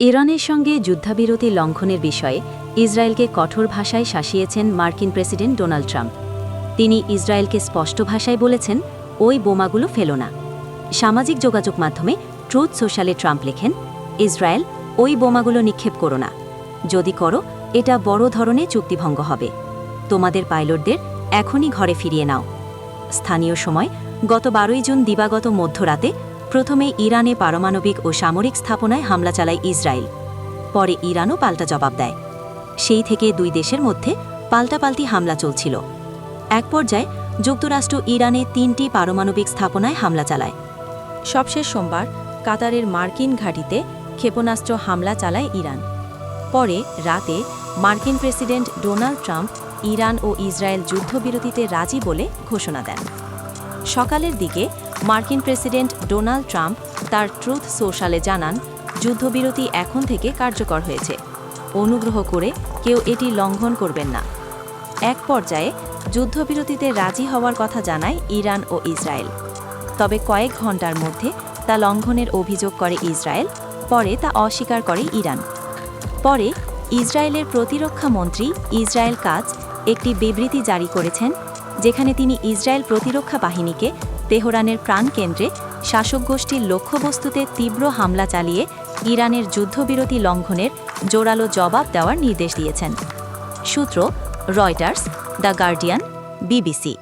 ইরানের সঙ্গে যুদ্ধাবিরতি লঙ্ঘনের বিষয়ে ইসরায়েলকে কঠোর ভাষায় শাসিয়েছেন মার্কিন প্রেসিডেন্ট ডোনাল্ড ট্রাম্প। তিনি ইসরায়েলকে স্পষ্ট ভাষায় বলেছেন, ওই বোমাগুলো ফেলো না। সামাজিক যোগাযোগ মাধ্যমে ট্রুথ সোশ্যালে ট্রাম্প লেখেন, ইসরায়েল, ওই বোমাগুলো নিক্ষেপ করো না। যদি করো, এটা বড় ধরনের চুক্তিভঙ্গ হবে। তোমাদের পাইলটদের এখনই ঘরে ফিরিয়ে নাও। স্থানীয় সময় গত বারোই জুন দিবাগত মধ্যরাতে প্রথমে ইরানে পারমাণবিক ও সামরিক স্থাপনায় হামলা চালায় ইসরায়েল। পরে ইরানও পাল্টা জবাব দেয়। সেই থেকে দুই দেশের মধ্যে পাল্টাপাল্টি হামলা চলছিল। এক পর্যায়ে যুক্তরাষ্ট্র ইরানে তিনটি পারমাণবিক স্থাপনায় হামলা চালায়। সবশেষ সোমবার কাতারের মার্কিন ঘাঁটিতে ক্ষেপণাস্ত্র হামলা চালায় ইরান। পরে রাতে মার্কিন প্রেসিডেন্ট ডোনাল্ড ট্রাম্প ইরান ও ইসরায়েল যুদ্ধবিরতিতে রাজি বলে ঘোষণা দেন। সকালের দিকে মার্কিন প্রেসিডেন্ট ডোনাল্ড ট্রাম্প তার ট্রুথ সোশ্যালে জানান, যুদ্ধবিরতি এখন থেকে কার্যকর হয়েছে। অনুগ্রহ করে কেউ এটি লঙ্ঘন করবেন না। এক পর্যায়ে যুদ্ধবিরতিতে রাজি হওয়ার কথা জানায় ইরান ও ইসরায়েল। তবে কয়েক ঘণ্টার মধ্যে তা লঙ্ঘনের অভিযোগ করে ইসরায়েল, পরে তা অস্বীকার করে ইরান। পরে ইসরায়েলের প্রতিরক্ষা মন্ত্রী ইসরায়েল কাজ একটি বিবৃতি জারি করেছেন যেখানে তিনি ইসরায়েল প্রতিরক্ষা বাহিনীকে তেহরানের প্রাণকেন্দ্রে শাসক গোষ্ঠীর লক্ষ্যবস্তুতে তীব্র হামলা চালিয়ে ইরানের যুদ্ধবিরতি লঙ্ঘনের জোরালো জবাব দেওয়ার নির্দেশ দিয়েছেন। সূত্র, রয়টার্স, দ্য গার্ডিয়ান, বিবিসি।